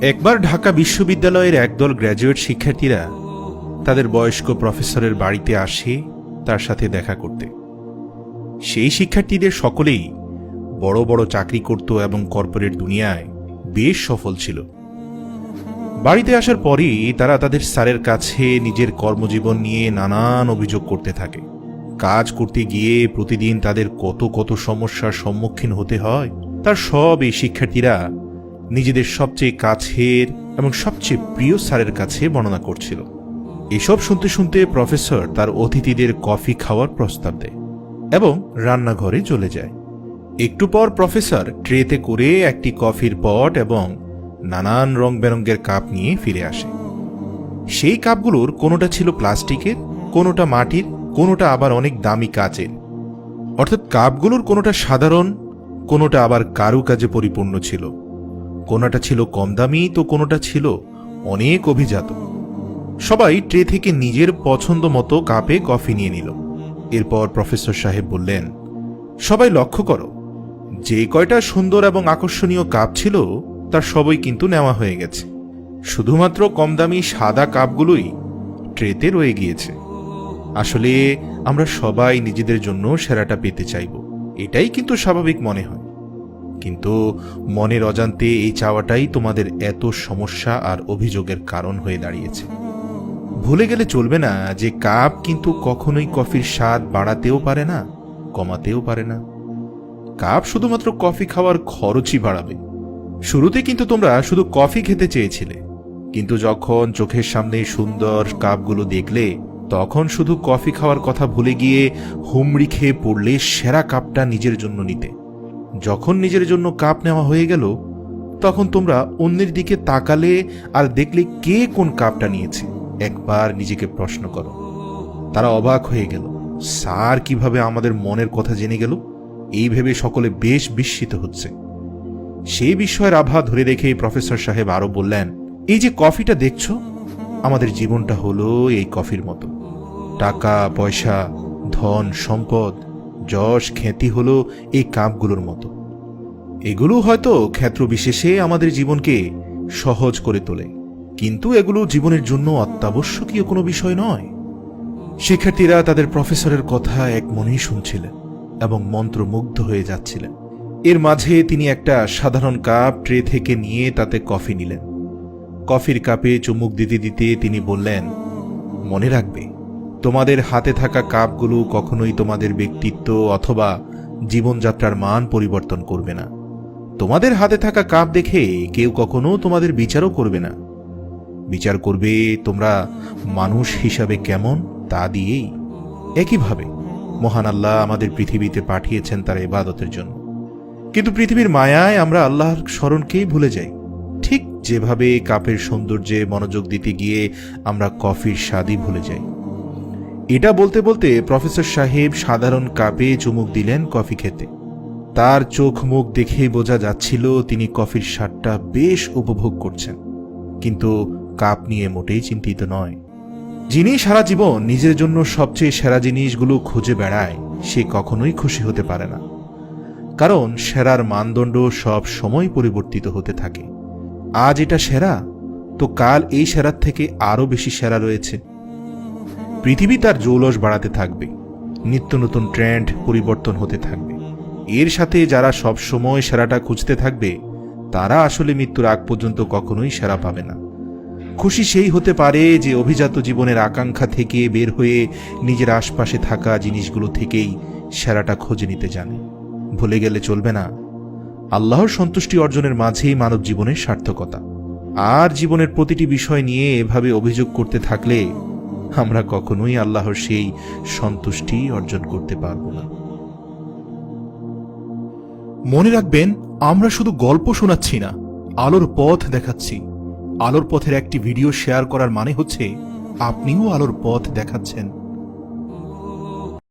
একবার ঢাকা বিশ্ববিদ্যালয়ের একদল গ্র্যাজুয়েট শিক্ষার্থীরা তাদের বয়স্ক প্রফেসরের বাড়িতে আসে তার সাথে দেখা করতে। সেই শিক্ষার্থীদের সকলেই বড় বড় চাকরি করত এবং কর্পোরেট দুনিয়ায় বেশ সফল ছিল। বাড়িতে আসার পরই তারা তাদের স্যারের কাছে নিজের কর্মজীবন নিয়ে নানান অভিযোগ করতে থাকে। কাজ করতে গিয়ে প্রতিদিন তাদের কত কত সমস্যার সম্মুখীন হতে হয়, তার সব এই শিক্ষার্থীরা নিজেদের সবচেয়ে কাছের এবং সবচেয়ে প্রিয় স্যারের কাছে বর্ণনা করছিল। এসব শুনতে শুনতে প্রফেসর তার অতিথিদের কফি খাওয়ার প্রস্তাব দেয় এবং রান্নাঘরে চলে যায়। একটু পর প্রফেসর ট্রেতে করে একটি কফির পট এবং নানান রং বেরঙের কাপ নিয়ে ফিরে আসে। সেই কাপগুলোর কোনোটা ছিল প্লাস্টিকের, কোনোটা মাটির, কোনোটা আবার অনেক দামি কাচের। অর্থাৎ কাপগুলোর কোনোটা সাধারণ, কোনোটা আবার কারুকাজে পরিপূর্ণ ছিল। কোনোটা ছিল কম দামি তো কোনোটা ছিল অনেক অভিজাত। সবাই ট্রে থেকে নিজের পছন্দ মতো কাপে কফি নিয়ে নিল। এরপর প্রফেসর সাহেব বললেন, সবাই লক্ষ্য করো, যে কয়টা সুন্দর এবং আকর্ষণীয় কাপ ছিল, তার সবই কিন্তু নেওয়া হয়ে গেছে। শুধুমাত্র কম দামি সাদা কাপগুলোই ট্রেতে রয়ে গিয়েছে। আসলে আমরা সবাই নিজেদের জন্য সেরাটা পেতে চাইব, এটাই কিন্তু স্বাভাবিক মনে হয়। কিন্তু মনের অজান্তে এই চাওয়াটাই তোমাদের এত সমস্যা আর অভিযোগের কারণ হয়ে দাঁড়িয়েছে। ভুলে গেলে চলবে না যে কাপ কিন্তু কখনোই কফির স্বাদ বাড়াতেও পারে না, কমাতেও পারে না। কাপ শুধুমাত্র কফি খাওয়ার খরচই বাড়াবে। শুরুতে কিন্তু তোমরা শুধু কফি খেতে চেয়েছিলে, কিন্তু যখন চোখের সামনে সুন্দর কাপগুলো দেখলে, তখন শুধু কফি খাওয়ার কথা ভুলে গিয়ে হুমড়ি খেয়ে পড়লে সেরা কাপটা নিজের জন্য নিতে। যখন নিজের জন্য কাপ নেওয়া হয়ে গেল, তখন তোমরা অন্যের দিকে তাকালে আর দেখলে কে কোন কাপটা নিয়েছে। একবার নিজেকে প্রশ্ন করো। তারা অবাক হয়ে গেল। স্যার কীভাবে আমাদের মনের কথা জেনে গেল? এই ভেবে সকলে বেশ বিস্মিত হচ্ছে। সেই বিষয়ের আভা ধরে রেখে প্রফেসর সাহেব আরও বললেন, এই যে কফিটা দেখছ, আমাদের জীবনটা হলো এই কফির মতো। টাকা, পয়সা, ধন, সম্পদ যশ খ্যাতি হলো এই কাপগুলোর মতো। এগুলো হয়তো ক্ষেত্র বিশেষে আমাদের জীবনকে সহজ করে তোলে। কিন্তু এগুলো জীবনের জন্য অত্যাবশ্যকীয় কোনো বিষয় নয়। শিক্ষার্থীরা তাদের প্রফেসরের কথা এক মনেই শুনছিলেন এবং মন্ত্রমুগ্ধ হয়ে যাচ্ছিলেন। এর মাঝে তিনি একটা সাধারণ কাপ ট্রে থেকে নিয়ে তাতে কফি নিলেন। কফির কাপে চুমুক দিতে দিতে তিনি বললেন, মনে রাখবে তোমাদের হাতে থাকা কাপগুলো কখনোই তোমাদের ব্যক্তিত্ব অথবা জীবনযাত্রার মান পরিবর্তন করবে না। তোমাদের হাতে থাকা কাপ দেখে কেউ কখনো তোমাদের বিচারও করবে না। বিচার করবে তোমরা মানুষ হিসাবে কেমন তা দিয়েই। একইভাবে, মহান আল্লাহ আমাদের পৃথিবীতে পাঠিয়েছেন তার ইবাদতের জন্য। কিন্তু পৃথিবীর মায়ায় আমরা আল্লাহর স্মরণকেই ভুলে যাই। ঠিক যেভাবে কাপের সৌন্দর্যে মনোযোগ দিতে গিয়ে আমরা কফির স্বাদই ভুলে যাই। এটা বলতে বলতে প্রফেসর সাহেব সাধারণ কাপে চুমুক দিলেন কফি খেতে। তার চোখ মুখ দেখেই বোঝা যাচ্ছিল তিনি কফির স্বাদটা বেশ উপভোগ করছেন। কিন্তু কাপ নিয়ে মোটেই চিন্তিত নয়। যিনি সারা জীবন নিজের জন্য সবচেয়ে সেরা জিনিসগুলো খুঁজে বেড়ায়, সে কখনোই খুশি হতে পারে না। কারণ সেরার মানদণ্ড সব সময় পরিবর্তিত হতে থাকে। আজ এটা সেরা, তো কাল এই সেরার থেকে আরও বেশি সেরা রয়েছে। পৃথিবী তার জৌলস বাড়াতে থাকবে, নিত্য নতুন ট্রেন্ড পরিবর্তন হতে থাকবে। এর সাথে যারা সব সময় সেরাটা খুঁজতে থাকবে, তারা আসলে মৃত্যুর আগ পর্যন্ত কখনোই সেরা পাবে না। খুশি সেই হতে পারে যে অভিজাত জীবনের আকাঙ্ক্ষা থেকে বের হয়ে নিজের আশপাশে থাকা জিনিসগুলো থেকেই সেরাটা খোঁজে নিতে জানে। ভুলে গেলে চলবে না। আল্লাহর সন্তুষ্টি অর্জনের মাঝেই মানব জীবনের সার্থকতা। আর জীবনের প্রতিটি বিষয় নিয়ে এভাবে অভিযোগ করতে থাকলে আমরা কখনোই আল্লাহর সেই সন্তুষ্টি অর্জন করতে পারব না। মনে রাখবেন, আমরা শুধু গল্প শোনাচ্ছি না, আলোর পথ দেখাচ্ছি। আলোর পথের একটি ভিডিও শেয়ার করার মানে হচ্ছে, আপনিও আলোর পথ দেখাচ্ছেন।